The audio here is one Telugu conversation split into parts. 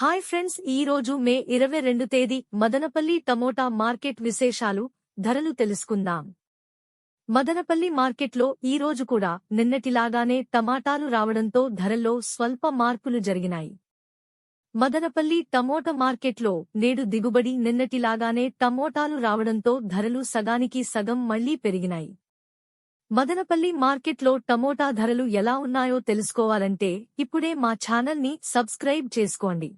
హాయ్ ఫ్రెండ్స్ ఈ రోజు మే ఇరవై రెండు తేదీ మదనపల్లి టమోటా మార్కెట్ విశేషాలు ధరలు తెలుసుకుందాం. మదనపల్లి మార్కెట్లో ఈ రోజు కూడా నిన్నటిలాగానే టమాటాలు రావడంతో ధరల్లో స్వల్ప మార్పులు జరిగినాయి. మదనపల్లి టమోటా మార్కెట్లో నేడు దిగుబడి నిన్నటిలాగానే టమోటాలు రావడంతో ధరలు సగానికి సగం మళ్ళీ పెరిగినాయి. మదనపల్లి మార్కెట్లో టమోటా ధరలు ఎలా ఉన్నాయో తెలుసుకోవాలంటే ఇప్పుడే మా ఛానల్ని సబ్స్క్రైబ్ చేసుకోండి.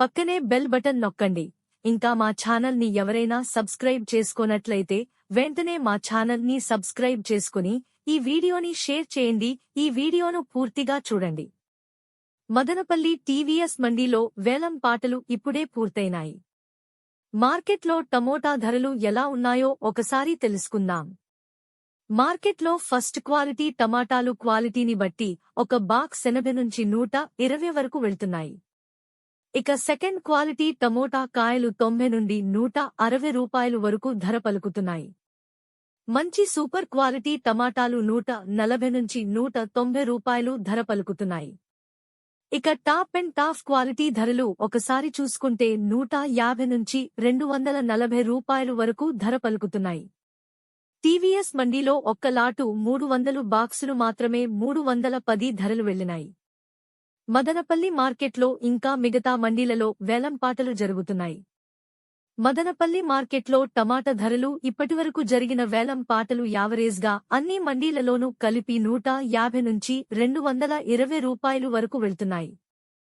పక్కనే బెల్ బటన్ నొక్కండి. ఇంకా మా ఛానల్ని ఎవరైనా సబ్స్క్రైబ్ చేసుకోనట్లయితే వెంటనే మా ఛానల్ని సబ్స్క్రైబ్ చేసుకుని ఈ వీడియోని షేర్ చేయండి. ఈ వీడియోను పూర్తిగా చూడండి. మదనపల్లి టీవీఎస్ మండీలో వేలం పాటలు ఇప్పుడే పూర్తయినాయి. మార్కెట్లో టమోటా ధరలు ఎలా ఉన్నాయో ఒకసారి తెలుసుకుందాం. మార్కెట్లో ఫస్ట్ క్వాలిటీ టమాటాలు క్వాలిటీని బట్టి ఒక బాక్స్ ఎనభై నుంచి నూట ఇరవై వరకు వెళ్తున్నాయి. ఇక సెకండ్ క్వాలిటీ టమోటా కాయలు తొంభై నుండి నూట అరవై రూపాయలు వరకు ధర పలుకుతున్నాయి. మంచి సూపర్ క్వాలిటీ టమాటాలు నూట నలభై నుంచి నూట తొంభై రూపాయలు ధర పలుకుతున్నాయి. ఇక టాప్ అండ్ టాప్ క్వాలిటీ ధరలు ఒకసారి చూసుకుంటే నూట యాభై నుంచి రెండు వందల నలభై రూపాయలు వరకు ధర పలుకుతున్నాయి. టీవీఎస్ మండీలో ఒక్క లాటు మూడు వందలు బాక్సులు మాత్రమే మూడు వందల పది ధరలు వెళ్ళినాయి మదనపల్లి మార్కెట్లో ఇంకా మిగతా మండీలలో వేలంపాటలు జరుగుతున్నాయి. మదనపల్లి మార్కెట్లో టమాటా ధరలు ఇప్పటివరకు జరిగిన వేలం పాటలు యావరేజ్గా అన్ని మండీలలోనూ కలిపి నూట యాభై నుంచి రెండు వందల ఇరవై రూపాయలు వరకు వెళ్తున్నాయి.